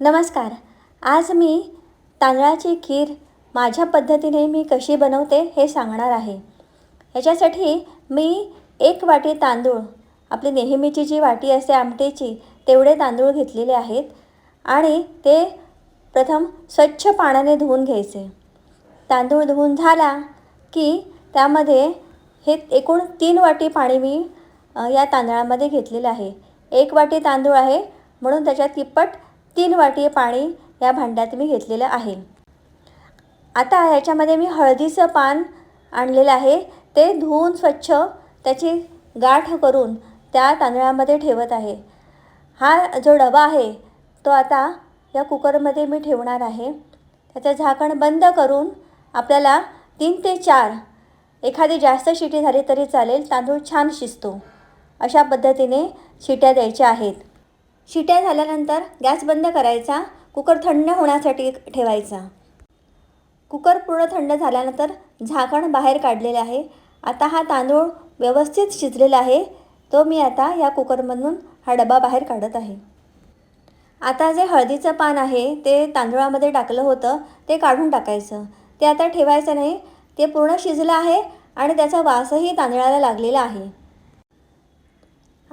नमस्कार. आज मी तांदळाची खीर माझ्या पद्धतीने मी कशी बनवते हे सांगणार आहे. ह्याच्यासाठी मी एक वाटी तांदूळ आपली नेहमीची जी वाटी असते आमटीची तेवढे तांदूळ घेतलेले आहेत आणि ते प्रथम स्वच्छ पाण्याने धुवून घ्यायचे. तांदूळ धुवून झाला की त्यामध्ये हे एकूण तीन वाटी पाणी मी या तांदळामध्ये घेतलेलं आहे. एक वाटी तांदूळ आहे म्हणून त्याच्यात तिप्पट तीन वाटी पाणी या भांड्यात मी घेतलेलं आहे. आता ह्याच्यामध्ये मी हळदीचं पान आणलेलं आहे. ते धुवून स्वच्छ त्याची गाठ करून त्या तांदळामध्ये ठेवत आहे. हा जो डबा आहे तो आता या कुकरमध्ये मी ठेवणार आहे. त्याचं झाकण बंद करून आपल्याला तीन ते चार एखादी जास्त शिटी झाली तरी चालेल तांदूळ छान शिजतो. अशा पद्धतीने शिट्या द्यायच्या आहेत. शिट्या झाल्यानंतर गॅस बंद करायचा कुकर थंड होण्यासाठी ठेवायचा. कुकर पूर्ण थंड झाल्यानंतर झाकण बाहेर काढलेले आहे. आता हा तांदूळ व्यवस्थित शिजलेला आहे. तो मी आता या कुकरमधून हा डबा बाहेर काढत आहे. आता जे हळदीचं पान आहे ते तांदूळामध्ये टाकलं होतं ते काढून टाकायचं. ते आता ठेवायचं नाही. ते पूर्ण शिजलं आहे आणि त्याचा वासही तांदळाला लागलेला आहे.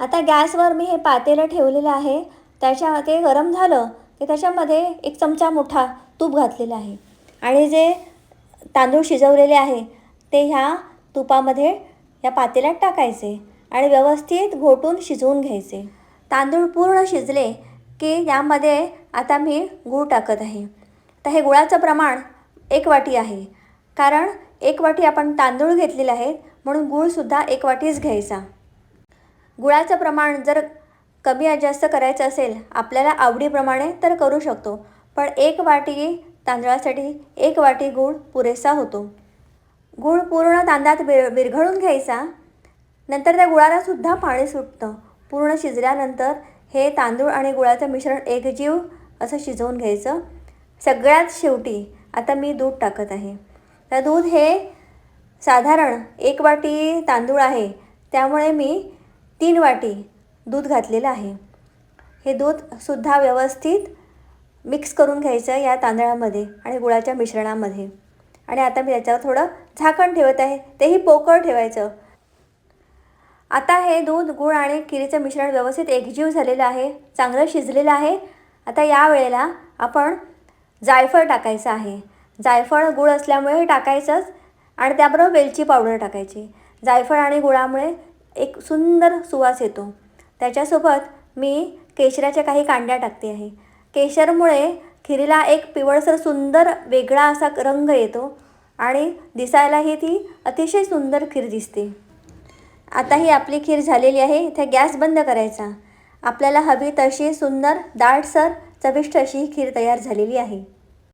आता गॅसवर मी हे पातेलं ठेवलेलं आहे. त्याच्या ते गरम झालं की त्याच्यामध्ये एक चमचा मोठा तूप घातलेलं आहे. आणि जे तांदूळ शिजवलेले आहे ते ह्या तुपामध्ये या पातेल्यात टाकायचे आणि व्यवस्थित घोटून शिजवून घ्यायचे. तांदूळ पूर्ण शिजले की यामध्ये आता मी गूळ टाकत आहे. तर हे गुळाचं प्रमाण एक वाटी आहे. कारण एक वाटी आपण तांदूळ घेतलेले आहेत म्हणून गूळसुद्धा एक वाटीच घ्यायचा. गुळाचं प्रमाण जर कमी जास्त करायचं असेल आपल्याला आवडीप्रमाणे तर करू शकतो पण एक वाटी तांदळासाठी एक वाटी गूळ पुरेसा होतो. गूळ पूर्ण तांदळात विर विरघळून घ्यायचा नंतर त्या गुळालासुद्धा पाणी सुटतं. पूर्ण शिजल्यानंतर हे तांदूळ आणि गुळाचं मिश्रण एकजीव असं शिजवून घ्यायचं. सगळ्यात शेवटी आता मी दूध टाकत आहे. तर दूध हे साधारण एक वाटी तांदूळ आहे त्यामुळे मी तीन वाटी दूध घातलेलं आहे. हे दूधसुद्धा व्यवस्थित मिक्स करून घ्यायचं या तांदळामध्ये आणि गुळाच्या मिश्रणामध्ये. आणि आता मी त्याच्यावर थोडं झाकण ठेवत आहे. तेही पोकळ ठेवायचं. आता हे दूध गूळ आणि किरीचं मिश्रण व्यवस्थित एकजीव झालेलं आहे. चांगलं शिजलेलं आहे. आता या वेळेला आपण जायफळ टाकायचं आहे. जायफळ गूळ असल्यामुळे हे टाकायचंच आणि त्याबरोबर वेलची पावडर टाकायची. जायफळ आणि गुळामुळे एक सुंदर सुवास येतो. त्याच्यासोबत मी केशराच्या काही कांड्या टाकते आहे. केशरमुळे खिरीला एक पिवळसर सुंदर वेगळा असा रंग येतो आणि दिसायलाही ती अतिशय सुंदर खीर दिसते. आता ही आपली खीर झालेली आहे. इथे गॅस बंद करायचा. आपल्याला हवी तशी सुंदर दाटसर चविष्ट अशी ही खीर तयार झालेली आहे.